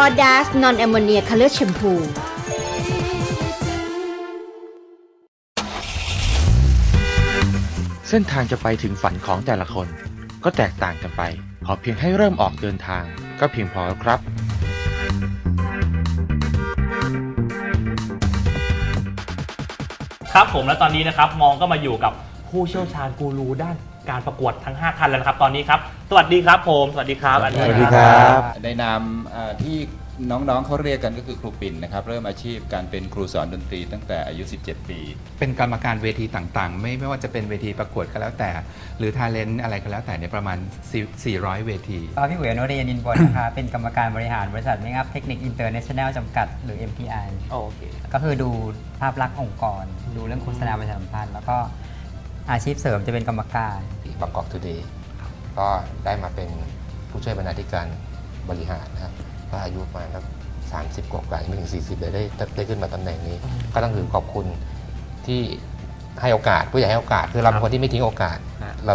ออดาสนอนแอมโมเนียคัลเลอร์แชมพูเส้นทางจะไปถึงฝันของแต่ละคน ก็แตกต่างกันไป ขอเพียงให้เริ่มออกเดินทาง ก็เพียงพอแล้วครับ ครับผมและตอนนี้นะครับมองก็มาอยู่กับผู้เชี่ยวชาญกูรูด้าน การประกวดทั้ง 5 ท่านแล้วนะครับ ตอนนี้ครับ สวัสดีครับผมสวัสดีครับอันนี้ สวัสดีครับ ในนามเอ่อที่น้องๆเขาเรียกกันก็คือครูปิ่นนะครับ เริ่มอาชีพการเป็นครูสอนดนตรีตั้งแต่อายุ 17 ปี เป็นกรรมการเวทีต่างๆ ไม่ไม่ว่าจะเป็นเวทีประกวดก็แล้วแต่ หรือทาเลนต์อะไรก็แล้วแต่เนี่ยประมาณ400 เวทีก็พี่อุ๋ยอนุเรียนอินบนนะคะ เป็นกรรมการบริหารบริษัทเมคอัพเทคนิคอินเตอร์เนชั่นแนลจำกัดหรือ MTI โอเค ก็คือดูภาพลักษณ์องค์กร ดูเรื่องโฆษณาประชาสัมพันธ์ แล้วก็ อาชีพเสริมจะเป็นกรรมการ บางกอกทูเดย์ก็ได้มาเป็นผู้ช่วยบรรณาธิการบริหารนะครับก็อายุประมาณสักสามสิบกว่าๆไม่ถึง 40เลยได้ได้ขึ้นมาตำแหน่งนี้ ก็ต้องถือขอบคุณที่ให้โอกาสผู้ใหญ่ให้โอกาสคือเราเป็นคนที่ไม่ทิ้งโอกาส เรา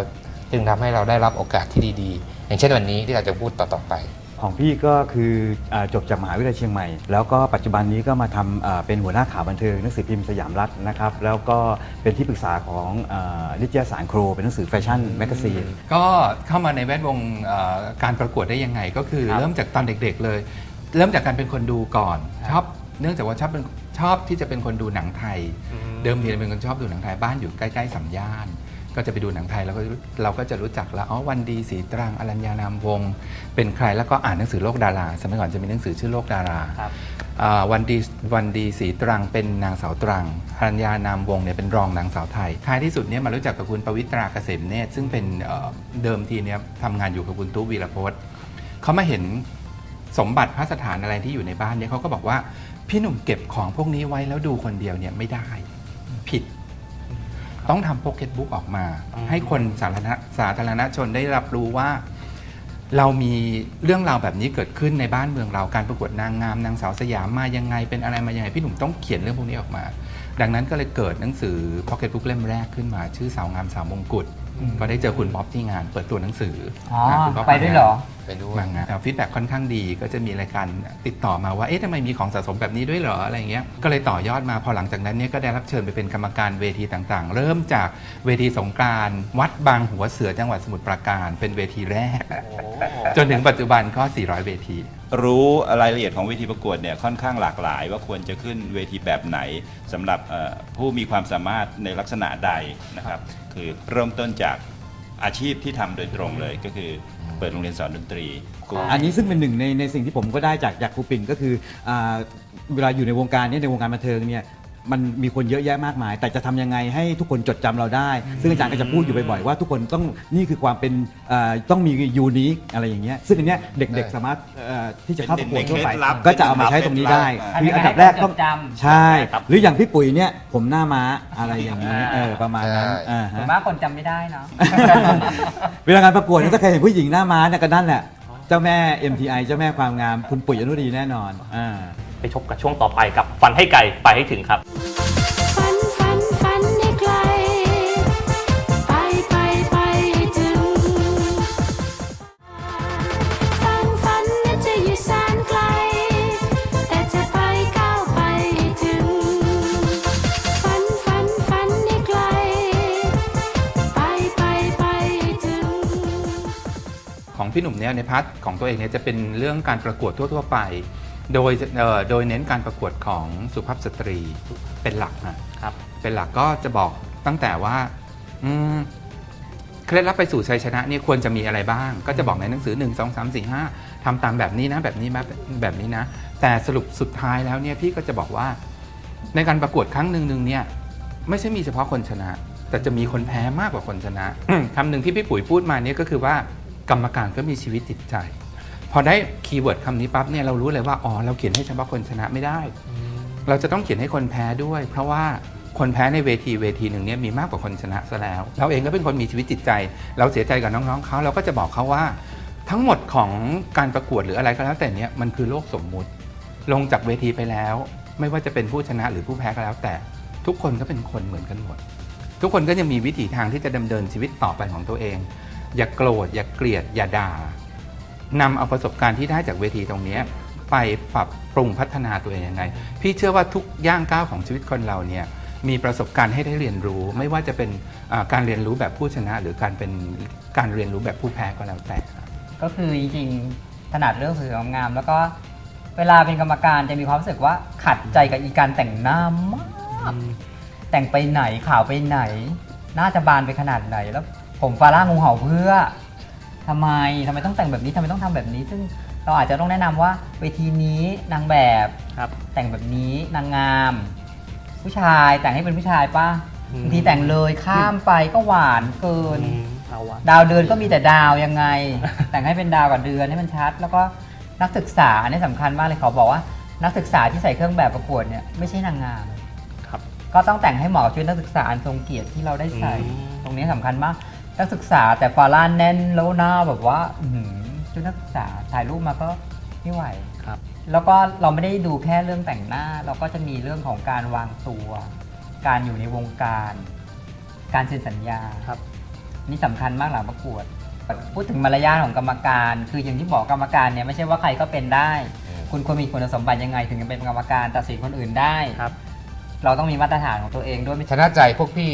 จึงทำให้เราได้รับโอกาสที่ดีๆ อย่างเช่นวันนี้ที่เราจะพูดต่อๆไป ของพี่ก็คืออาจบจากมหาวิทยาลัยเชียงใหม่ แล้วก็ปัจจุบันนี้ก็มาทำอ่าเป็นหัวหน้าข่าวบันเทิงหนังสือพิมพ์สยามรัฐนะครับ แล้วก็เป็นที่ปรึกษาของอานิตยสารโครเป็นหนังสือแฟชั่นแมกกาซีนก็เข้ามาในแวดวงเอ่อการประกวดได้ยังไง ก็คือครับเริ่มจากตอนเด็กๆเลย เริ่มจากการเป็นคนดูก่อนชอบเนื่องจากว่าชอบเป็นชอบที่จะเป็นคนดูหนังไทย เดิมทีเป็นคนชอบดูหนังไทยบ้านอยู่ใกล้ๆสัมย่าน ก็จะไปดูหนังไทยแล้วก็เราก็จะรู้จักแล้วอ๋อวันดีสีตรังอรัญญานามวงศ์เป็นใครแล้วก็อ่านหนังสือโลกดาราสมัยก่อนจะมีหนังสือชื่อโลกดาราครับ อ่าวันดีวันดีสีตรังเป็นนางสาวตรังอรัญญานามวงศ์เนี่ยเป็นรองนางสาวไทยท้ายที่สุดเนี่ยมารู้จักกับคุณปวิตราเกษมเนตรซึ่งเป็นเอ่อเดิมทีเนี่ยทำงานอยู่กับคุณตู้วีรพจน์เขามาเห็น สมบัติพระสถานอะไรที่อยู่ในบ้านเนี่ยเขาก็บอกว่า พี่หนุ่มเก็บของพวกนี้ไว้แล้วดูคนเดียวเนี่ยไม่ได้ ผิด ต้องทำโปเก็ตบุ๊กออกมาอืมให้คนสาธารณะสาธารณชนได้รับรู้ว่า เรามีเรื่องราวแบบนี้เกิดขึ้นในบ้านเมืองเราการประกวดนางงามนางสาวสยามมายังไงเป็นอะไรมายังไงพี่หนุ่มต้องเขียนเรื่องพวกนี้ออกมา ดังนั้นก็เลยเกิดหนังสือพ็อกเก็ตบุ๊กเล่มแรกขึ้นมา ชื่อสาวงามสาวมงกุฎ ก็ได้เจอคุณบ๊อบที่งานเปิดตัวหนังสืออ๋อนะคุณบ๊อบไปด้วยเหรอ ไปด้วยมางานฟีดแบ็ค่อนข้างดีก็จะมีรายการติดต่อมาว่าเอ๊ะทำไมมีของสะสมแบบนี้ด้วยเหรออะไรอย่างเงี้ยก็เลยต่อยอดมาพอหลังจากนั้นเนี่ยก็ได้รับเชิญไปเป็นกรรมการเวทีต่างๆ เริ่มจากเวทีสงกรานต์วัดบางหัวเสือจังหวัดสมุทรปราการ เป็นเวทีแรก จนถึงปัจจุบันก็ 400 เวที รู้รายละเอียดของเวทีประกวดเนี่ยค่อนข้างหลากหลาย ว่าควรจะขึ้นเวทีแบบไหนสำหรับเอ่อผู้มีความสามารถในลักษณะใดนะครับ คือเริ่มต้นจากอาชีพที่ทำโดยตรงเลยก็คือเปิดโรงเรียนสอนดนตรีกูอันนี้ซึ่งเป็นหนึ่งในในสิ่งที่ผมก็ได้จากจากครูปิ่นก็คืออาเวลาอยู่ในวงการเนี้ในวงการบันเทิงเนี่ย มันมีคนเยอะแยะมากมาย แต่จะทำยังไงให้ทุกคนจดจำเราได้ ซึ่งอาจารย์ก็จะพูดอยู่บ่อยๆว่าทุกคนต้องนี่คือความเป็นอ่าต้องมียูนิคอะไรอย่างเงี้ยซึ่งอันเนี้ยเด็กๆสามารถเอ่อที่จะเข้าประกวดทั่วไปเป็นเคล็ดลับก็จะเอามาใช้ตรงนี้ได้อันคืนี้ออันดับแรกต้องให้จำ ใช่ หรืออย่างพี่ปุ๋ยเนี่ยผมหน้าม้าอะไรอย่างนี้เออประมาณนั้นใช่อ่าส่วนฮะ มากคนจำไม่ได้เนาะ เวลางานประกวดเนี่ยถ้าใครเห็นผู้หญิงหน้าม้าเนี่ยก็นั่นแหละ เจ้าแม่ MTI เจ้าแม่ความงามคุณปุ๋ยอนุดีแน่นอนอ่า ไปชมกับช่วงต่อไปกับฝันให้ไกลไปให้ถึงครับ ฝันฝันฝันให้ไกล ไปไปไปให้ถึงฟังฝันนั้นจะอยู่แสนไกล แต่จะไปก้าวไปให้ถึงฝันฝันฝันให้ไกล ไปไปไปให้ถึง ของพี่หนุ่มเนี่ยในพาร์ทของตัวเองเนี่ยจะเป็นเรื่องการประกวดทั่ว ๆ ไป โดยเอ่อโดยเน้นการประกวดของสุภาพสตรีเป็นหลักนะครับ เป็นหลักก็จะบอกตั้งแต่ว่าอืมเคล็ดลับไปสู่ชัยชนะเนี่ยควรจะมีอะไรบ้าง ก็จะบอกในหนังสือ 1 2 3 4 5ทำตามแบบนี้นะ แบบนี้แบบแบบนี้นะ แต่สรุปสุดท้ายแล้วเนี่ยพี่ก็จะบอกว่า ในการประกวดครั้งหนึ่งหนึ่งเนี่ยไม่ใช่มีเฉพาะคนชนะ แต่จะมีคนแพ้มากกว่าคนชนะ คำหนึ่งที่พี่ปุ๋ยพูดมาเนี่ยก็คือว่ากรรมการก็มีชีวิตจิตใจพ อได้คีย์เวิร์ดคำนี้ปั๊บเนี่ยเรารู้เลยว่าอ๋อเราเขียนให้เฉพาะคนชนะไม่ได้ เราจะต้องเขียนให้คนแพ้ด้วย เพราะว่าคนแพ้ในเวทีเวทีหนึ่งเนี่ยมีมากกว่าคนชนะซะแล้ว เราเองก็เป็นคนมีชีวิตจิตใจ เราเสียใจกับน้องๆเขาเราก็จะบอกเขาว่า ทั้งหมดของการประกวดหรืออะไรก็แล้วแต่เนี่ยมันคือโลกสมมุติ ลงจากเวทีไปแล้ว ไม่ว่าจะเป็นผู้ชนะหรือผู้แพ้ก็แล้วแต่ ทุกคนก็เป็นคนเหมือนกันหมด ทุกคนก็ยังมีวิถีทางที่จะดำเนินชีวิตต่อไปของตัวเอง อย่าโกรธอย่าเกลียดอย่าด่า นำเอาประสบการณ์ที่ได้จากเวทีตรงเนี้ยไปปรับปรุงพัฒนาตัวเองยังไง พี่เชื่อว่าทุกย่างก้าวของชีวิตคนเราเนี่ยมีประสบการณ์ให้ได้เรียนรู้ ไม่ว่าจะเป็นอ่าการเรียนรู้แบบผู้ชนะ หรือการเป็นการเรียนรู้แบบผู้แพ้ก็แล้วแต่ก็คือจริงๆถนัดเรื่องสวยงามแล้วก็เวลาเป็นกรรมการจะมีความรู้สึกว่าขัดใจกับอีการแต่งหน้ามาก แต่งไปไหนขาวไปไหนน่าจะบานไปขนาดไหนแล้ว ผมฟาร่างูเห่าเพื่อ ทำไมทำไมต้องแต่งแบบนี้ทำไมต้องทำแบบนี้ ซึ่งเราอาจจะต้องแนะนำว่าเวทีนี้นางแบบครับ แต่งแบบนี้นางงาม ผู้ชายแต่งให้เป็นผู้ชายป่ะอืมบางทีแต่งเลยข้ามไปก็หวานเกินเอาวะดาวเดือนก็มีแต่ดาวยังไง แต่งให้เป็นดาวกับเดือนให้มันชัด แล้วก็นักศึกษาอันนี้สำคัญมากเลยเขาบอกว่า นักศึกษาที่ใส่เครื่องแบบประกวดเนี่ยไม่ใช่นางงามครับก็ต้องแต่งให้เหมาะกับชุดนักศึกษาอันทรงเกียรติที่เราได้ใส่อืมตรงนี้สำคัญมาก นักศึกษาแต่ฟาร่าแน่นแล้วหน้าแบบว่าอื้อหือชุดนักศึกษาถ่ายรูปมาก็ไม่ไหว ครับ แล้วก็เราไม่ได้ดูแค่เรื่องแต่งหน้า เราก็จะมีเรื่องของการวางตัว การอยู่ในวงการ การเซ็นสัญญาครับ นี่สำคัญมากหลังประกวด พูดถึงมารยาทของกรรมการ คืออย่างที่บอกกรรมการเนี่ยไม่ใช่ว่าใครก็เป็นได้คุณควรมีคุณสมบัติยังไง ถึงจะเป็นกรรมการตัดสินคนอื่นได้ ครับ เราต้องมีมาตรฐานของตัวเองด้วยไม่ชใช่นะใจพวกพี่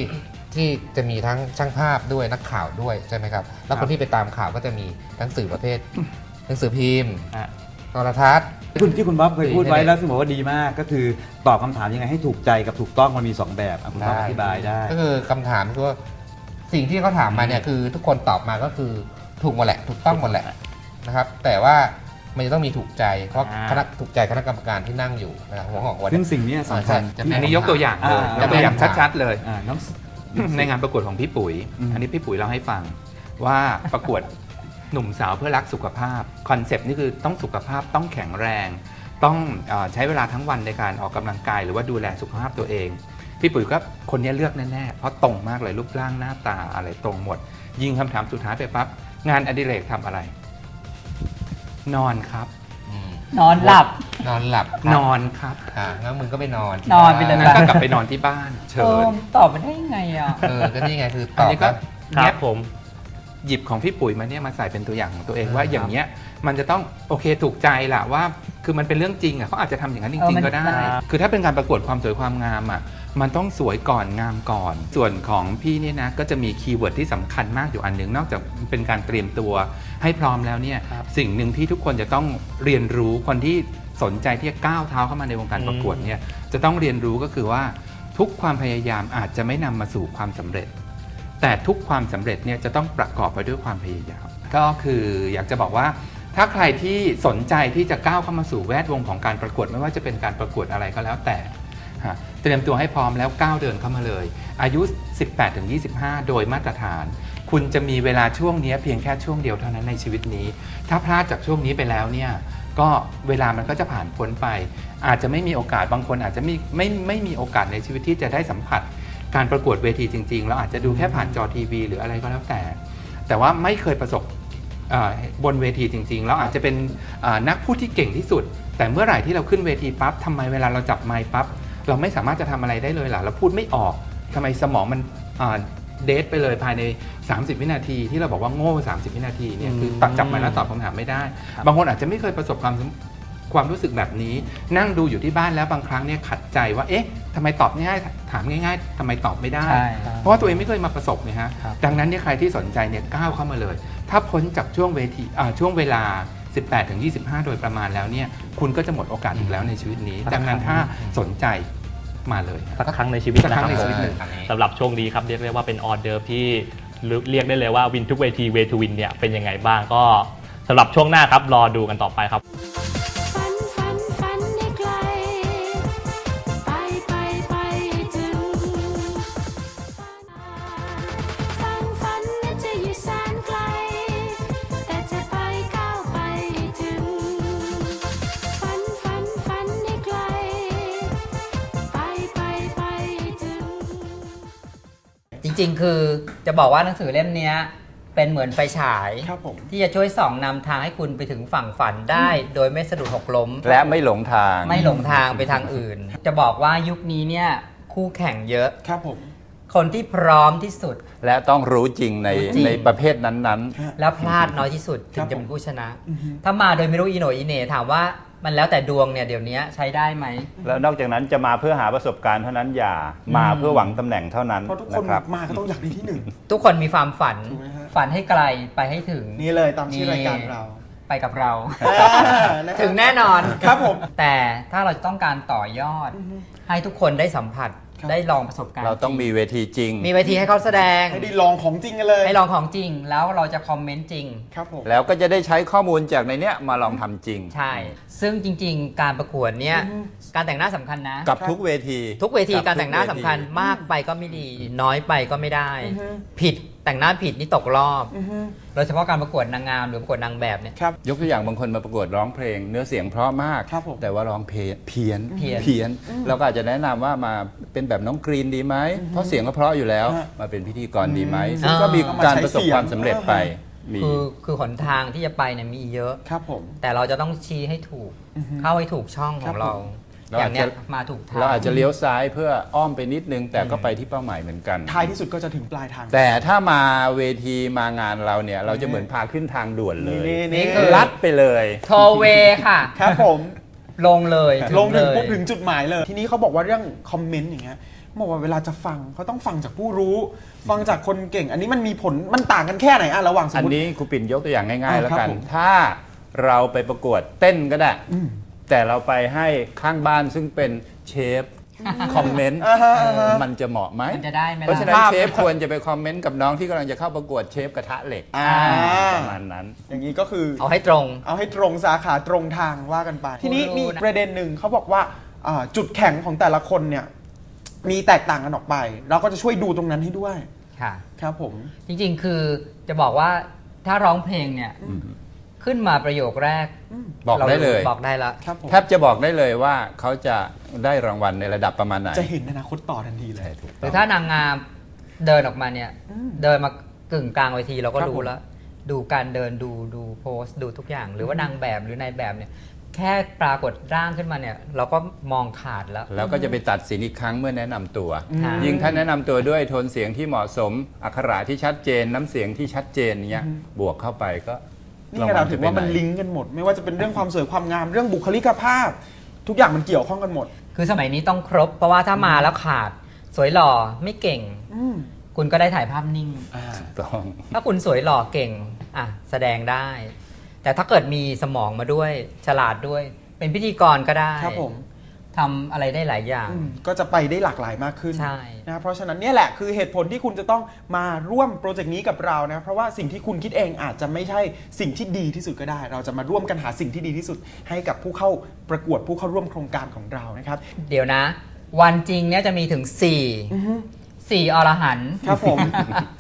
ที่จะมีทั้งช่างภาพด้วยนักข่าวด้วยใช่ไหมครับ แล้วคนที่ไปตามข่าวก็จะมีทั้งสื่อประเภทหนังสือพิมพ์อะ โทรทัศน์ คุณที่คุณบ๊อบเคยพูดไว้ดีแน่ๆแล้วซึ่งบอกว่าดีมาก ก็คือตอบคำถามยังไงให้ถูกใจกับถูกต้องมันมีสองแบบอะคุณบ๊อบอธิบายได้ ก็คือคำถามคือว่าสิ่งที่เขาถามมาเนี่ยคือทุกคนตอบมาก็คือถูกหมดแหละ ถูกต้องหมดแหละนะครับ แต่ว่ามันจะต้องมีถูกใจเพราะอ่า คณะถูกใจคณะกรรมการที่นั่งอยู่นะครับหัวของวันซึ่นี้งสิ่งเนี้ยสำคัญจะมีอันนี้ยกตัวอย่างเลยอ่ายกตัวอย่างชัดๆเลย อ่าน้อง ในงานประกวดของพี่ปุ๋ยอืมอันนี้พี่ปุ๋ยเล่าให้ฟังว่าประกวดหนุ่มสาวเพื่อรักสุขภาพคอนเซปต์นี่คือต้องสุขภาพต้องแข็งแรง ต้องเออใช้เวลาทั้งวันในการออกกำลังกาย หรือว่าดูแลสุขภาพตัวเอง พี่ปุ๋ยก็คนนี้เลือกแน่ๆเพราะตรงมากเลยรูปร่างหน้าตาอะไรตรงหมด ยิงคำถามสุดท้ายไปปั๊บงานอดิเรกทำอะไร นอนครับอืม นอนหลับ นอนหลับนอนครับอ่างั้นมึงก็ไปนอนนอนไปเลยนั้นก็กลับไปนอนที่บ้านเชิเออญตอบมันได้ยังไงอะ เออก็นี่ไงคือตอันอบนี้ก็แล้วคเนี้รัยบผม หยิบของพี่ปุ๋ยมาเนี่ยมาใส่เป็นตัวอย่างของตัวเองว่าครับอย่างเนี้ยมันจะต้องโอเคถูกใจแหละว่า คือมันเป็นเรื่องจริงอะเขาอาจจะทำอย่างนั้นจเออริงมันๆก็ได้ครับคือถ้าเป็นการประกวดความสวยความงามอะมันต้องสวยก่อนงามก่อน ส่วนของพี่เนี่ยนะก็จะมีคีย์เวิร์ดที่สำคัญมากอยู่อันหนึ่งนอกจากเป็นการเตรียมตัวให้พร้อมแล้วเนี่ยครับสิ่งหนึ่งที่ทุกคนจะต้องเรียนรู้คนที่สนใจที่จะก้าวเท้าเข้ามาในวงการประกวดเนี่ยจะต้องเรียนรู้ก็คือว่าทุกความพยายามอาจจะไม่นำมาสู่ความสำเร็จ แต่ทุกความสำเร็จเนี่ยจะต้องประกอบไปด้วยความพยายาม ก็คืออยากจะบอกว่า ถ้าใครที่สนใจที่จะก้าวเข้ามาสู่แวดวงของการประกวดไม่ว่าจะเป็นการประกวดอะไรก็แล้วแต่ฮะเตรียมตัวให้พร้อมแล้วก้าวเดินเข้ามาเลย อายุ 18-25 โดยมาตรฐาน คุณจะมีเวลาช่วงนี้เพียงแค่ช่วงเดียวเท่านั้นในชีวิตนี้ ถ้าพลาดจากช่วงนี้ไปแล้วเนี่ยก็เวลามันก็จะผ่านพ้นไป อาจจะไม่มีโอกาสบางคนอาจจะไม่ไม่ไม่มีโอกาสในชีวิตที่จะได้สัมผัส การประกวดเวทีจริง ๆ เราอาจจะดูแค่ผ่านจอทีวี หรืออะไรก็แล้วแต่ แต่ว่าไม่เคยประสบเอ่อบนเวทีจริงๆเราอาจจะเป็นเอ่อนักพูดที่เก่งที่สุด แต่เมื่อไหร่ที่เราขึ้นเวทีปั๊บทำไมเวลาเราจับไมค์ปั๊บเราไม่สามารถจะทำอะไรได้เลยล่ะเราพูดไม่ออกทำไมสมองมันเดทไปเลยภายใน 30 วินาที ที่เราบอกว่าโง่ 30 วินาทีเนี่ยคือตัดจับไมค์แล้วตอบคำถามไม่ได้ บางคนอาจจะไม่เคยประสบความสำความรู้สึกแบบนี้ นั่งดูอยู่ที่บ้านแล้วบางครั้งเนี่ยขัดใจว่าเอ๊ะ ทำไมตอบง่ายๆถามง่าย ๆทำไมตอบไม่ได้ ใช่เพราะว่าตัวเองไม่เคยมาประสบนะฮะครับ ดังนั้นเนี่ยใครที่สนใจเนี่ยก้าวเข้ามาเลย ถ้าพ้นจากช่วงเวทีอ่าช่วงเวลา 18ถึง25 โดยประมาณแล้วเนี่ยคุณก็จะหมดโอกาสอีกแล้วในชีวิตนี้ ดังนั้นถ้าสนใจมาเลย สักครั้งในชีวิตสักนะครั้คงรับในผมชีวิตหนึ่งสำหรับช่วงนี้ครับเรียกได้ว่าเป็นออเดอร์ที่เรียกได้เลยว่าวินทุกเวทีเวทูวินเนี่ยเป็นยังไงบ้างก็สำหรับช่วงหน้าครับรอดูกันต่อไปครับ ริง ๆ คือจะบอกว่าหนังสือเล่มเนี้ยเป็นเหมือนไฟฉาย ครับผม ที่จะช่วยส่องนำทางให้คุณไปถึงฝั่งฝันได้ โดยไม่สะดุดหกล้ม และไม่หลงทาง ไม่หลงทางไปทางอื่น จะบอกว่ายุคนี้เนี่ยคู่แข่งเยอะ ครับผม คนที่พร้อมที่สุด และต้องรู้จริงในรู้จริง ในประเภทนั้นและพลาดน้อยที่สุดถึครังบจะเป็นผู้ชนะ อือฮึ ถ้ามาโดยไม่รู้อีโหนอีเหน่ถามว่ามันแล้วแต่ดวงเนี่ยเดี๋ยวนี้ใช้ได้ไหมแล้วนอกจากนั้นจะมาเพื่อหาประสบการณ์เท่านั้นอย่ามาเพื่อหวังตำแหน่งเท่านั้นเพราะทุกคนนะครับ มาก็ต้องอยากได้ที่หนึ่ง ทุกคนมีความฝันถูกไหมฮะ ฝันให้ไกลไปให้ถึงนี่เลยตามชื่อรายการเราไปกับเราอ่านะครับถึงแน่นอน ครับผม แต่ถ้าเราต้องการต่อยอด อือฮึ ให้ทุกคนได้สัมผัสครับ ได้ลองประสบการๆณ์เราต้องมีเวทีจริง มีเวทีให้เขาแสดง ให้ได้ลองของจริงกันเลย ให้ลองของจริงแล้วเราจะคอมเมนต์จริง ครับผม แล้วก็จะได้ใช้ข้อมูลจากในเนี้ยมาลองทำจริง ใช่ ซึ่งจริง ๆ การประกวดเนี่ยอือฮึ การแต่งหน้าสำคัญนะ กับทุกเวทีทุกเวทีบการแต่งหน้าสำคัญทุกเวทีมากไปก็ไม่ดี น้อยไปก็ไม่ได้ อือฮึ ผิดแต่งหน้าผิดนี่ตกรอบอือฮึ โดยเฉพาะการประกวดนางงามหรือประกวดนางแบบเนี่ย ครับ ยกตัวอย่างบางคนมาประกวดร้องเพลง เนื้อเสียงเพราะมาก ครับผม แต่ว่าร้องเพี้ยนเพี้ยนเพี้ยนเพี้ยนเราก็อาจจะแนะนำว่ามาเป็นแบบน้องกรีนดีไหมเพราะเสียงก็เพราะอยู่แล้วฮะมาเป็นพิธีกรดีไหมอืมซึ่งก็มีเอามาการใช้ประสบเสียงความสำเร็จไปอ่ามี คือคือหนทางที่จะไปเนี่ยมีเยอะ ครับผม แต่เราจะต้องชี้ให้ถูกอือฮึเข้าให้ถูกช่องขครัองบเราผม เรา อย่าอางจเนี้จะยมาถูกทางเราอาจจะเลี้ยวซ้ายเพื่ออ้อมไปนิดนึง แต่ก็ไปที่เป้าหมายเหมือนกัน ท้ายที่สุดก็จะถึงปลายทาง แต่ถ้ามาเวทีมางานเราเนี่ย เราจะเหมือนพาขึ้นทางด่วนเลยนี่นี่นี่คือ ลัดไปเลยโทเวค่ะ ครับผมลงเลยลงถึงเลยปุ๊บถึงจุดหมายเลย ทีนี้เขาบอกว่าเรื่องคอมเมนต์อย่างเงี้ยบอกว่าเวลาจะฟังเขาต้องฟังจากผู้รู้ ฟังจากคนเก่ง อันนี้มันมีผลมันต่างกันแค่ไหนอะระหว่างสมอันมตินี้ครูปิ่นยกตัวอย่างง่ายๆอ่าแล้วครับกันผมถ้าเราไปประกวดเต้นก็ได้อืม แต่เราไปให้ข้างบ้านซึ่งเป็นเชฟคอมเมนต์อ่าฮะอ่าฮะมันจะเหมาะไหมมันจะได้ไหมเพราะฉะนั้ล่ะนเชฟควรจะไปคอมเมนต์กับน้องที่กำลังจะเข้าประกวดเชฟกระทะเหล็กอ่า ประมาณนั้น อย่างนี้ก็คือ เอาให้ตรง เอาให้ตรงสาขาตรงทางว่ากันไป ทีนี้มีรู้นะประเด็นหนึ่งเขาบอกว่าอ่าจุดแข็งของแต่ละคนเนี่ย มีแตกต่างกันออกไป เราก็จะช่วยดูตรงนั้นให้ด้วย ค่ะ ครับผม จริงๆ คือจะบอกว่าถ้าร้องเพลงเนี่ย ขึ้นมาประโยคแรกบอกได้เลย บอกได้ละ ครับผมแทบจะบอกได้เลยว่าเขาจะได้รางวัลในระดับประมาณไหนจะเห็นอนาคตต่อทันทีเลยใช่ถูกหต้รืออง ถ้านางงามเดินออกมาเนี่ย อืมเดินมากึ่งกลางเวทีเราก็ครับรู้ผม แล้ว ดูการเดินดูดูโพสต์ดูทุกอย่าง หรือว่านางแบบหรือนายแบบเนี่ย แค่ปรากฏร่างขึ้นมาเนี่ย เราก็มองขาดแล้ว แล้วก็จะไปตัดสินอีกครั้งเมื่อแนะนำตัว ค่ะ ยิ่งท่านแนะนำตัวด้วยโทนเสียงที่เหมาะสม อักขระที่ชัดเจน น้ำเสียงที่ชัดเจนเนี้ยบวกเข้าไปก็ นี่ไงเราถึงว่ามันจะไปไหลิงก์กันหมด ไม่ว่าจะเป็นเรื่องความสวยความงามเรื่องบุคลิกภาพ ทุกอย่างมันเกี่ยวข้องกันหมด คือสมัยนี้ต้องครบ เพราะว่าถ้ามาแล้วขาดสวยหล่อไม่เก่งอืมคุณก็ได้ถ่ายภาพนิ่งอ่าต้องถ้าคุณสวยหล่อเก่งอะแสดงได้ แต่ถ้าเกิดมีสมองมาด้วยฉลาดด้วย เป็นพิธีกรก็ได้ครับผม ทำอะไรได้หลายอย่าง อืมก็จะไปได้หลากหลายมากขึ้นใช่ นะเพราะฉะนั้นเนี่ยแหละคือเหตุผลที่คุณจะต้องมาร่วมโปรเจกต์นี้กับเรานะเพราะว่าสิ่งที่คุณคิดเองอาจจะไม่ใช่สิ่งที่ดีที่สุดก็ได้ เราจะมาร่วมกันหาสิ่งที่ดีที่สุด ให้กับผู้เข้าประกวดผู้เข้าร่วมโครงการของเรานะครับ เดี๋ยวนะ วันจริงเนี่ยจะมีถึง 4 4อรหันต์ครับผม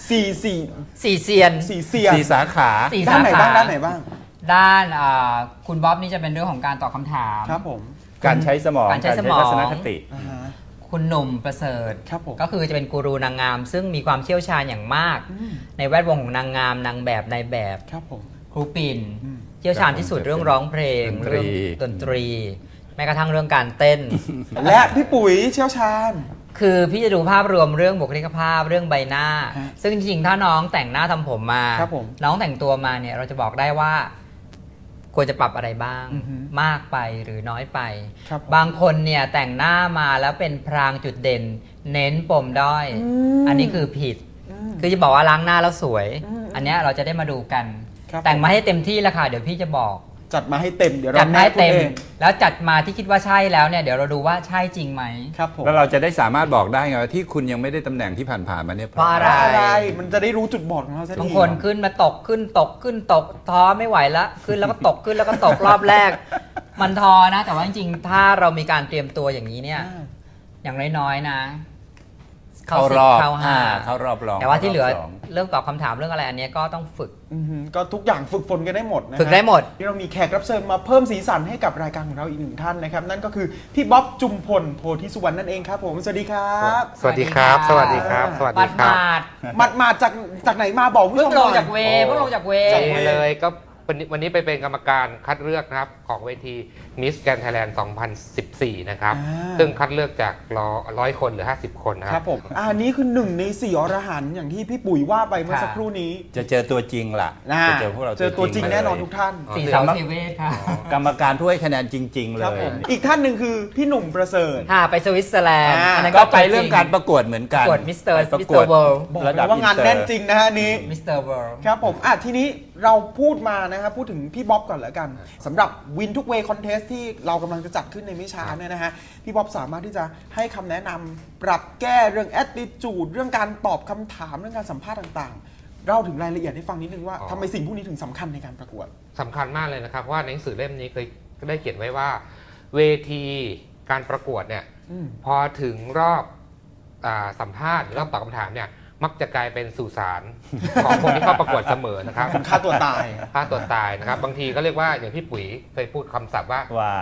สี่สี่สี่เซียน สี่เสียนสี่สาขา สี่ด้านไหนสาขา บ้างด้านไหนบ้าง ด้านอ่าคุณบ๊อบนี่จะเป็นเรื่องของการตอบคำถาม ครับผม การใช้สมองการใช้สมอง ทัศนคติอ่าฮะคุณหนุ่มประเสริฐ ครับผมก็คือจะเป็นกูรูนางงาม ซึ่งมีความเชี่ยวชาญอย่างมากอืมในแวดวงของนางงามนางแบบนายแบบครับผม ครูปิ่นอืม เชี่ยวชาญที่สุดเรื่องร้องเพลงดนตรี เรื่องดนตรี แม้กระทั่งเรื่องการเต้น และพี่ปุ๋ยเชี่ยวชาญ คือพี่จะดูภาพรวมเรื่องบุคลิกภาพเรื่องใบหน้า ฮะซึ่งจริงๆถ้าน้องแต่งหน้าทำผมมา ครับผม น้องแต่งตัวมาเนี่ยเราจะบอกได้ว่า ควรจะปรับอะไรบ้าง อือฮึมากไปหรือน้อยไปครับผมบางคนเนี่ยแต่งหน้ามาแล้วเป็นพรางจุดเด่น เน้นปมด้อย อืม อันนี้คือผิด อืม คือจะบอกว่าล้างหน้าแล้วสวย อืมอันเนี้ยเราจะได้มาดูกัน ครับแต่งมาให้เต็มที่แล้วค่ะเดี๋ยวพี่จะบอก จัดมาให้เต็มเดี๋ยวเราจัดมาให้แนะคุณเต็มองแล้วจัดมาที่คิดว่าใช่แล้วเนี่ยเดี๋ยวเราดูว่าใช่จริงไหม ครับผมแล้วเราจะได้สามารถบอกได้ไงว่าที่คุณยังไม่ได้ตำแหน่งที่ผ่านๆมาเนี่ยเพราะอะไร อะไรมันจะได้รู้จุดบอดของเราสักทีบางคนขึ้นมาตกขึ้นตกขึ้นตกท้อไม่ไหวละขึ้นแล้วก็ตกขึ้นแล้วก็ตกรอบแรก มันท้อนะ แต่ว่าจริงๆ ถ้าเรามีการเตรียมตัวอย่างนี้เนี่ย อ่าอย่างน้อยๆนะ เข้ารอบเข้าห้าอ่าเข้ารอบรองแต่ว่าที่เหลือรบสงเรื่องตอบคำถามเรื่องอะไรอันเนี้ยก็ต้องฝึก อือหือก็ทุกอย่างฝึกฝนกันได้หมดนะฮะฝึกได้หมด ที่เรามีแขกรับเชิญมาเพิ่มสีสันให้กับรายการของเราอีกหนึ่งท่านนะครับ นั่นก็คือพี่บ๊อบจุมพลโพธิสุวรรณนั่นเองครับ ผมสวัสดีครับ สวัสดีครับ สวัสดีครับ สวัสดีครับหมาดหมาดหมาดจากจากไหนมาบอกผู้เพิ่ชงมลหน่งอย จากเวเพิ่งลงจากเว จากมาเลยก็ วันนี้วันนี้ไปเป็นกรรมการคัดเลือกนะครับของเวที Miss Grand Thailand 2014 นะครับ อ่า ซึ่งคัดเลือกจากร้อยคนหรือ 50 คนนะคครัรับบผมอะอันนี้คือหนึ่งในสี่อรหันต์อย่างที่พี่ปุ๋ยว่าไปเมื่อค่ะสักครู่นี้จะเจอตัวจริงล่ะนะจะเจอพวกเราเจอตัวจริงแน่นอนทุกท่าน สี่กรเสารมเทเวศค่ะกรรมการผู้ให้คะแนนจริง ๆ เลครับย ผมอีกท่านหนึ่งคือพี่หนุ่มประเสริฐ ค่ะไปสวิตเซอร์แลนด์อ่า อันนั้นก็ก็ไปเรื่องการประกวดเหมือนกันประกวดมิสเตอร์ไปประมิสกเตอวดร์เวิลด์บอกระเลดับยว่างานอิเตอร์แน่นจริงนะฮะอันนี้มิสเตอร์เวิลด์ ครับผมอะทีนี้ เราพูดมานะครับพูดถึงพี่บ๊อบก่อนแล้วกันสำหรับวินทุกเว y คอนเทสที่เรากำลังจะจัดขึ้นในไม่ช้าเนี่ยนะฮะพี่บ๊อบสามารถที่จะให้คำแนะนำปรับแก้เรื่อง attitude เรื่องการตอบคำถามเรื่องการสัมภาษณ์ต่างๆ เล่าถึงรายละเอียดให้ฟังนิดนึงว่าอ๋อ ทำไมสิ่งพวกนี้ถึงสำคัญในการประกวด สำคัญมากเลยนะครับเพราะว่าในหนังสือเล่มนี้เคยได้เขียนไว้ว่า เวทีการประกวดเนี่ย อืม พอถึงรอบอาสัมภาษณ์หรือรอบตอบคำถามเนี่ย มักจะกลายเป็นสุสานของคนที่เข้าประกวดเสมอนะครับฆ่าตัวตายฆ่าตัวตายนะครับ บางทีก็เรียกว่าอย่างพี่ปุ๋ยเคยพูดคำศัพท์ว่า ว่า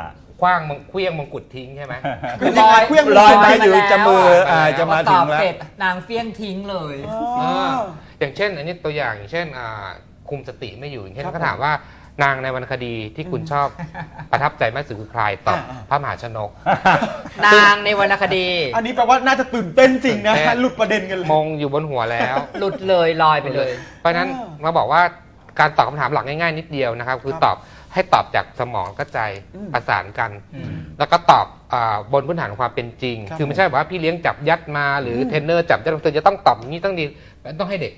คว้างมังเคลี้ยงมงกุฎทิ้งใช่ไหม คือยังไงเครื่องลอยมาลอยมาอยู่แล้วจะมืออ่าจะมาตถึองบแล้ว เสร็จนางเฟี้ยงทิ้งเลย อ๋อ อย่างเช่น อันนี้ตัวอย่างอย่างเช่นอ่าคุมสติไม่อยู่อย่างเช่นครับ ก็ถามว่า นางในวรรณคดีที่คุณชอบประทับใจมากที่สุดคือใครตอบอ่าพระมหาชนก นางในวรรณคดี อันนี้แปลว่าน่าจะตื่นเต้นจริงนะ ตื่นเต้น หลุดประเด็นกันเลย มงอยู่บนหัวแล้ว หลุดเลยลอยไปเลย เพราะฉะนั้นอ่าเราบอกว่าการตอบคำถามหลักง่ายๆ นิดเดียวนะครับ คือครับตอบให้ตอบจากสมองกับใจอืมประสานกันอืมแล้วก็ตอบอาบนพื้นฐานของความเป็นจริง ครับคือไม่ใช่แบบว่าพี่เลี้ยงจับยัดมาหรืออม เทรนเนอร์จับยัดเธอจะต้องตอบอย่างนี้ต้องดีต้องให้เด็ก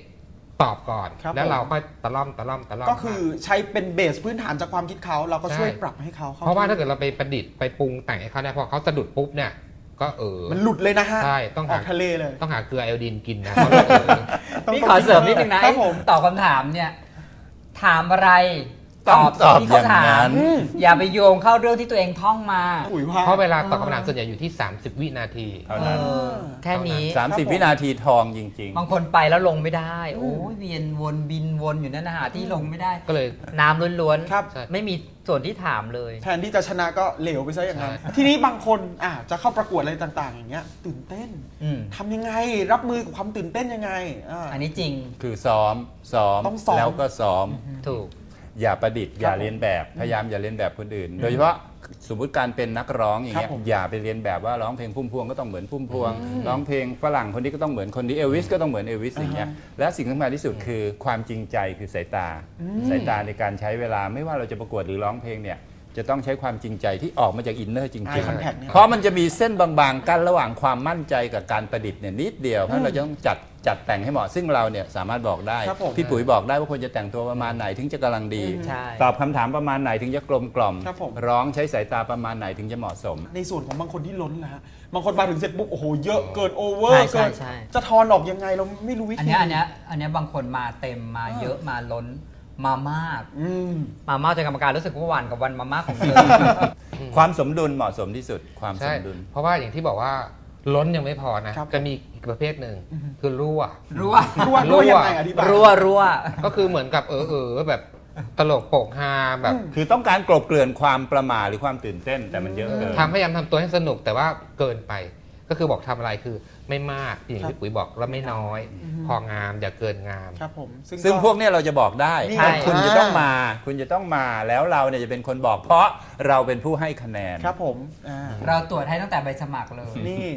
ตอบก่อน ครับแล้วผม เราค่อยตะล่อมตะล่อมตะล่อมก็คือใช้เป็นเบสพื้นฐานจากความคิดเขาเราก็ช่วยใช่ปรับให้เขาข้เพราะว่าถ้าเกิดเราไปประดิษฐ์ไปปรุงแต่งให้เขาเนี่ยพอเขาสะดุดปุ๊บเนี่ยก็เออ มันหลุดเลยนะฮะใช่ต้องอหา อกทะเลเลยต้องหาเกลือไอโอดีนกินนะเพราะเราเออต้องนี่ขอเสริมนิดนึงนะครับผมตอบคำถามเนี่ย ถามอะไร ต้องตอบที่เขาอย่างถานั้มน อย่าไปโยงเข้าเรื่องที่ตัวเองท่องมา อุ๋ยว่าเพราะเวลาตอบคำถามส่วนใหญ่อยู่ที่ 30 วินาที เท่านั้นเออ แค่นี้ สามสิบวินาทีทองจริง บางคนไปแล้วลงไม่ได้ โอ้ยเวียนวนบินวนอยู่นั่นนะหาที่ลงไม่ได้ ก็เลย น้ำล้วนครับ ใช่ๆไม่มีส่วนที่ถามเลย แทนที่จะชนะก็เหลวไปซะอย่างนั้น ใช่ ทีนี้บางคนอะจะเข้าประกวดอะไรต่างๆ อย่างเงี้ย ตื่นเต้นอืม ทำยังไงรับมือกับความตื่นเต้นยังไงอ่า อันนี้จริง ๆ คือซ้อมซ้อมต้องซ้อม แล้วก็ซ้อม ถูก อย่าประดิษฐ์อย่าเรียนแบบพยายามอย่าเรียนแบบคนอื่น โดยเฉพาะสมมติการเป็นนักร้องอย่างเงี้คยรับผมอย่าไปเรียนแบบว่าร้องเพลงพุ่มพวงก็ต้องเหมือนพุ่มพวง ร้องเพลงฝรั่งคนนี้ก็ต้องเหมือนคนนี้เอลวิสก็ต้องเหมือนเอลวิสอย่างเงี้ยและสิ่งสำคัญที่สุดคือความจริงใจคือสายตา สายตาในการใช้เวลาไม่ว่าเราจะประกวดหรือร้องเพลงเนี่ยจะต้องใช้ความจริงใจที่ออกมาจากอินเนอร์จริง Eye contact เนี่ย ๆ เพราะมันจะมีเส้นบางๆกั้นระหว่างความมั่นใจกับการประดิษฐ์เนี่ยนิดเดียวเพราะฉะนั้นเราจะต้องจัด จัดแต่งให้เหมาะซึ่งเราเนี่ยสามารถบอกได้ ครับผมพี่ปุ๋ยบอกได้ว่าควรจะแต่งตัวประมาณไหนถึงจะกำลังดี ใช่ ตอบคำถามประมาณไหนถึงจะกลมกล่อม ครับผม ร้องใช้สายตาประมาณไหนถึงจะเหมาะสม ในส่วนของบางคนที่ล้นนะฮะ บางคนมาถึงเสร็จปุ๊บโอ้โหเยอะเกินโอเวอใช่ร์ใช่เกินใช่ จะทอนออกยังไงเราไม่รู้วิอันธี เนี้ยอันเนี้ยอันเนี้ยบางคนมาเต็มมาเยอะมาล้นมามากอืม มามากจนกรรมการรู้สึกว่าวันกับวันมามากของเธอ ความสมดุลเหมาะสมที่สุด ความสใช่มดุล เพราะว่าอย่างที่บอกว่า ล้นยังไม่พอนะ ครับจะมีอีกประเภทหนึ่งคือรั่ว รั่ว รั่วรั่วยังไงอธิบาย รั่วรั่ว ก็คือเหมือนกับเออเออแบบตลกโปกฮาแบบคือต้องการกลบเกลื่อนความประมาทหรือความตื่นเต้นแต่มันเยอะเกิน ทำพยายามทำตัวให้สนุกแต่ว่าเกินไป ก็คือบอกทำอะไรคือไม่มากอย่างครับที่ปุ๋ยบอกแล้วไม่น้อย พองามอย่าเกินงามครับผมซึ่งพวกเนี้ยเราจะบอกได้นี่ใช่ว่าคุณจะต้องมา คุณจะต้องมาแล้วเราเนี่ยจะเป็นคนบอก เพราะเราเป็นผู้ให้คะแนนครับผมอ่าเราตรวจให้ตั้งแต่ใบสมัครเลยนี่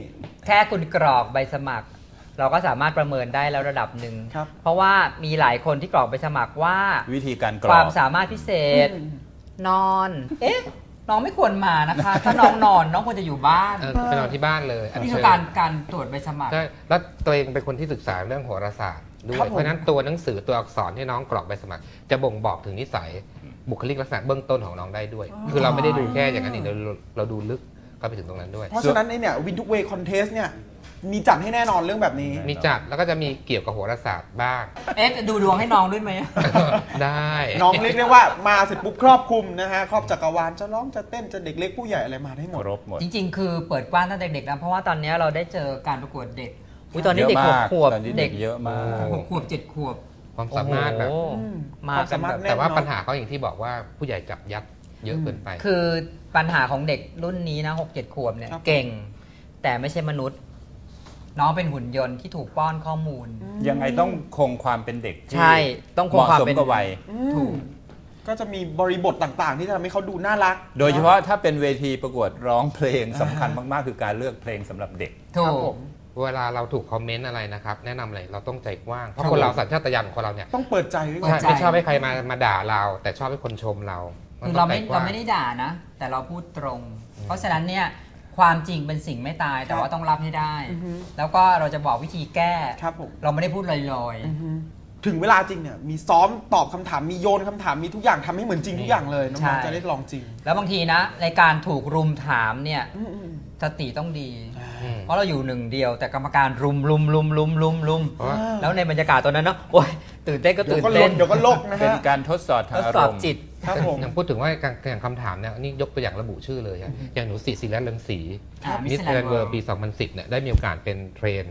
แค่คุณกรอกใบสมัคร เราก็สามารถประเมินได้แล้วระดับหนึ่งครับเพราะว่ามีหลายคนที่กรอกใบสมัครว่า วิธีการกรคอวามกสามารถพิเศษอืมนอน เอ๊ะ น้องไม่ควรมานะคะ ถ้าน้องนอนน้องควรจะอยู่บ้านเออไปนอนที่บ้านเลยอัญนี่เชิคือญการการตรวจใบสมัคร ใช่แล้วตัวเองเป็นคนที่ศึกษาเรื่องโหราศาสตร์ด้วครัยบผม เพราะฉะนั้นตัวหนังสือตัวอักษรที่น้องกรอกใบสมัคร จะบ่งบอกถึงนิสัยบุคลิกลักษณะเบื้องต้นของน้องได้ด้วย คือเราไม่ได้ดูแค่อย่างนั้นอย่างเดียวเราเราดูลึกเข้าไปถึงตรงนั้นด้วย เพราะฉะนั้นไอ้เนี่ยวินทุกเวย์คอนเทสเนี่ย มีจัดให้แน่นอนเรื่องแบบนี้ มีจัดแล้วก็จะมีเกี่ยวกับโหราศาสตร์บ้าง เอ๊ะจะดูดวงให้น้องด้วยไหม ได้น้องเรียกได้ว่ามาเสร็จปุ๊บครอบคลุมนะฮะครอบจักรวาลจะร้องจะเต้นจะเด็กเล็กผู้ใหญ่อะไรมาได้หมด ครบหมด จริง ๆ คือเปิดกว้างตั้งแต่เด็กนะเพราะว่าตอนนี้เราได้เจอการประกวดเด็กอุ๊ยตอนนี้เด็กเยหอะกมากขวบตอนนี้เด็กเยอะมาก หกขวบเจ็ดขวบ ความสามารถแบบโอ้โหมาความกัสานมารถแบบแน่แต่ว่าปัญหาเขาอย่างที่บอกว่าผู้ใหญ่จับยัดเยอะเกินไป คือปัญหาของเด็กรุ่นนี้นะหกเจ็ดขวบเนี่ยครับ เก่ง แต่ไม่ใช่มนุษย์ น้องเป็นหุ่นยนต์ที่ถูกป้อนข้อมูล ยังไงต้องคงความเป็นเด็กที่ใช่ต้องคงความเป็นเหมาะสมกับวัย ถูก ก็จะมีบริบทต่างๆ ที่จะทำให้เขาดูน่ารัก โดยเฉพาะถ้าเป็นเวทีประกวดร้องเพลงสำคัญมากๆ คือการเลือกเพลงสำหรับเด็ก ถูครับกผมเวลาเราถูกคอมเมนต์อะไรนะครับ แนะนำอะไรเราต้องใจกว้าง เพราะครับคนเราสัญชาตญาณของคนเราเนี่ยต้องเปิดใจไว้ก่อนเปิดใจไม่ชอบให้ใครมามาด่าเรา แต่ชอบให้คนชมเราคือต้เรางไม่ใจกเราว้งไม่ได้ด่านะ แต่เราพูดตรง เพราะฉะนั้นเนี่ย ความจริงเป็นสิ่งไม่ตายแต่ว่าต้องรับให้ได้ อือฮึ แล้วก็เราจะบอกวิธีแก้ ครับผม เราไม่ได้พูดลอยอือฮึถึงเวลาจริงเนี่ยมีซ้อมตอบคำถามมีโยนคำถามมีทุกอย่างทำให้เหมือนจริงทุกอย่างเลยน้องๆจะได้ลองจริงๆ แล้วบางทีนะในการถูกรุมถามเนี่ยอืมอืมสติต้องดี อืมเพราะเราอยู่หนึ่งเดียวแต่กรรมการรุมรุมรุมรุมรุมรุมเพราะว่าแล้วในบรรยากาศตอนนั้นเนอะโอ้ยตื่นเต้นก็เดี๋ยตื่วนก็ลเต้กนเดี๋ยวก็ลกนะเป็นฮะ การทดสอบททางดอาสรอบมณ์ จิต ครับผมอย่างพูดถึงว่าการอย่างคำถามเนี่ยนี่ยกตัวอย่างระบุชื่อเลยอะอย่างหนูสีศิริเรืองศรีครับมิส Miss แลน Land เวิร์ World ปี 2010เนี่ยได้มีโอกาสเป็นเทรน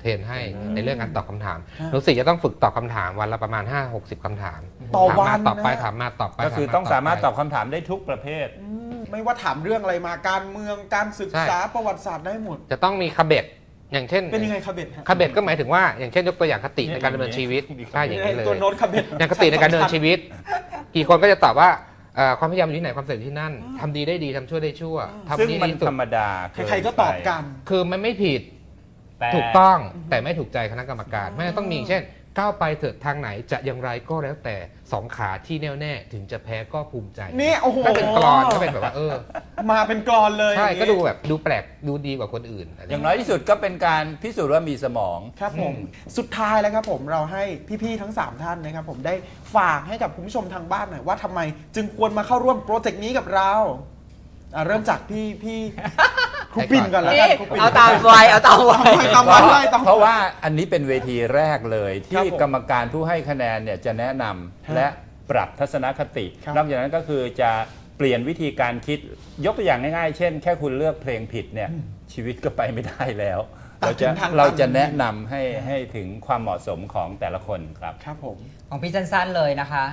เทรนให้ในเรื่องการตอบคำถามฮะหนูสีจะต้องฝึกตอบคำถามวันละประมาณ 5-60คำถามต่อถามวัมานตอบไปนะ ถามมาตอบไปก็คือถมต้องสามารถตอบไปคำถามได้ทุกประเภทอืมไม่ว่าถามเรื่องอะไรมาการเมืองการศึกษาประวัติศาสตร์ได้หมด จะต้องมีคาเบ็ดอย่างเช่น เป็นยังไงคาเบ็ดฮะคาเบ็ดก็หมายถึงว่าอย่างเช่นยกตัวอย่างคติเนี่ยในการดำเนินชีวิตอย่างนี้ใช่อย่างนี้เลย ตัวโน้ตคาเบ็ดอย่างคติในการดำเนินชีวิต กี่คนก็จะตอบว่าเอ่อความพยายามอยู่ที่ไหนความสำเร็จอยู่ที่นั่นทำดีได้ดีทำชั่วได้ชั่วทำซึ่งดีมันดีสุดธรรมดาเนใครๆก็ตอบกัน คือมันไม่ผิด แต่ ถูกต้องแต่ไม่ถูกใจคณะกรรมการไม่งั้นต้องมีอย่างเช่น ก้าวไปเถิดทางไหนจะอย่างไรก็แล้วแต่สองขาที่แน่วแน่ถึงจะแพ้ก็ภูมิใจนี่โอ้โหถ้าเป็นกรอนก็เป็นแบบว่าเออ มาเป็นกรอนเลยใช่อย่างนี้ก็ดูแบบดูแปลกดูดีกว่าคนอื่นอะไรอย่างน้อยที่สุดก็เป็นการพิสูจน์ว่ามีสมองครับผมสุดท้ายแล้วครับผมเราให้พี่ๆทั้ง 3 ท่านนะครับผมได้ฝากให้กับคุณผู้ชมทางบ้านหน่อยว่าทำไม จึงควรมาเข้าร่วมโปรเจกต์นี้กับเราอะเริ่มจากพี่พี่ ครูปิ่นก่อนแล้วกันครูปิ่น เอาตามวัยเอาตามวัย ตามวัยเลยตามเพราะว่าอันนี้เป็นเวทีแรกเลยครัที่บผมกรรมการผู้ให้คะแนนเนี่ยจะแนะนำฮะและปรับทัศนคติ ครับ นอกจากนั้นก็คือจะเปลี่ยนวิธีการคิดยกตัวอย่างง่ายๆ เช่น แค่คุณเลือกเพลงผิดเนี่ยชีวิตก็ไปไม่ได้แล้วตัเราดถึจะงทางตันเราจะแนะนำให้ให้ถึงความเหมาะสมของแต่ละคนครับ ครับผม ของพี่สั้นๆเลยนะคะ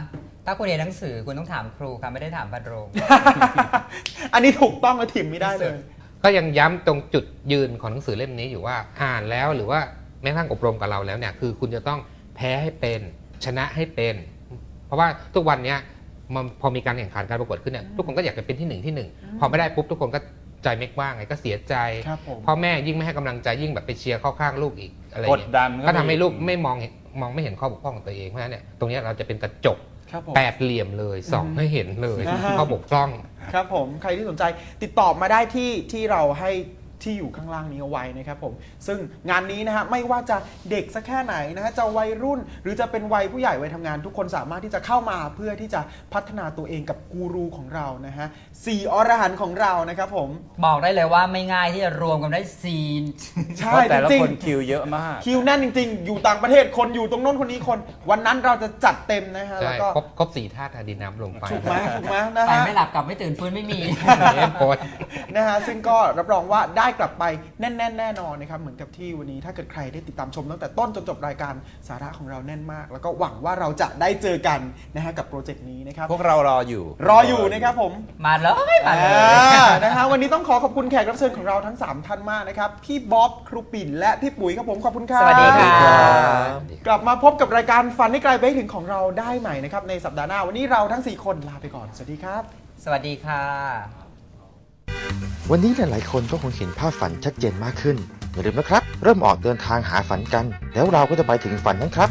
ถ้าคุณเรียนหนังสือคุณต้องถามครูค่ะไม่ได้ถามพันโรง อันนี้ถูกต้องและถิ่มไม่ได้เลย ก็ยังย้ำตรงจุดยืนของหนังสือเล่มนี้อยู่ว่าอ่านแล้วหรือว่าแม้กระทั่งอบรมกับเราแล้วเนี่ยคือคุณจะต้องแพ้ให้เป็นชนะให้เป็น เพราะว่าทุกวันเนี้ยมันพอมีการแข่งขันการประกวดขึ้นเนี่ยทุกคนก็อยากจะเป็นที่หนึ่งที่หนึ่งพอไม่ได้ปุ๊บทุกคนก็ใจไม่กว้างไงก็เสียใจครับผมพ่อแม่ยิ่งไม่ให้กำลังใจยิ่งแบบไปเชียร์เข้าข้างลูกอีกอะไรอย่างกเงี้ดยดันก็ทำให้ลูกเข้าไปอีกไม่มองเห็นมองไม่เห็นข้อบกพร่องของตัวเองเพราะฉะนั้นเนี่ยตรงเนี้ยเราจะเป็นกระจก ครับผม แปดเหลี่ยมเลยส่องให้เห็นเลยอ่าฮะข้อบกพร่อง ครับผม ใครที่สนใจติดต่อมาได้ที่ที่เราให้ ที่อยู่ข้างล่างนี้เอาไว้นะครับผม ซึ่งงานนี้นะฮะไม่ว่าจะเด็กสักแค่ไหนนะฮะจะวัยรุ่น หรือจะเป็นวัยผู้ใหญ่วัยทำงาน ทุกคนสามารถที่จะเข้ามาเพื่อที่จะพัฒนาตัวเองกับกูรูของเรานะฮะสี่อรหันต์ของเรานะครับผม บอกได้เลยว่าไม่ง่ายที่จะรวมกันได้ซีน ใช่เพราะแต่ละจริงคๆนคิวเยอะมาก คิวแน่นจริง ๆ อยู่ต่างประเทศคนอยู่ตรงโน้นคนนี้คน วันนั้นเราจะจัดเต็มนะฮะใช่แล้วก็ครบครบสี่ธาตุดินน้ำลงไปถูกไหมถูกไหมนะไปฮะ ไม่หลับกลับไม่ตื่นฟื้นไม่มีโพสต์นะฮะซึ่งก็รับรองว่าได้กลับไปแน่น ๆ แน่นอนนะครับเหมือนกับที่วันนี้ถ้าเกิดใครได้ติดตามชมตั้งแต่ต้นจนจบรายการสาระของเราแน่นมาก แล้วก็หวังว่าเราจะได้เจอกันนะฮะกับโปรเจกต์นี้นะครับพวกเรารออยู่ รออยู่นะครับผมมาเลยมาเลยอ่านะฮะวันนี้ต้องขอขอบคุณแขกรับเชิญของเราทั้ง 3 ท่านมากนะครับพี่บ๊อบครูปิ่นและพี่ปุ๋ยครับผมขอบคุณครับ สวัสดีครับกลับมาพบกับรายการฟันให้ไกลไปให้ถึงของเราได้ใหม่นะครับในสัปดาห์หน้าวันนี้เราทั้ง 4 คนลาไปก่อน สวัสดีครับ สวัสดีค่ะ วันนี้หลายๆคนก็คงเห็นภาพฝันชัดเจนมากขึ้นอย่าลืมนะครับ เริ่มออกเดินทางหาฝันกัน แล้วเราก็จะไปถึงฝันนั้นครับ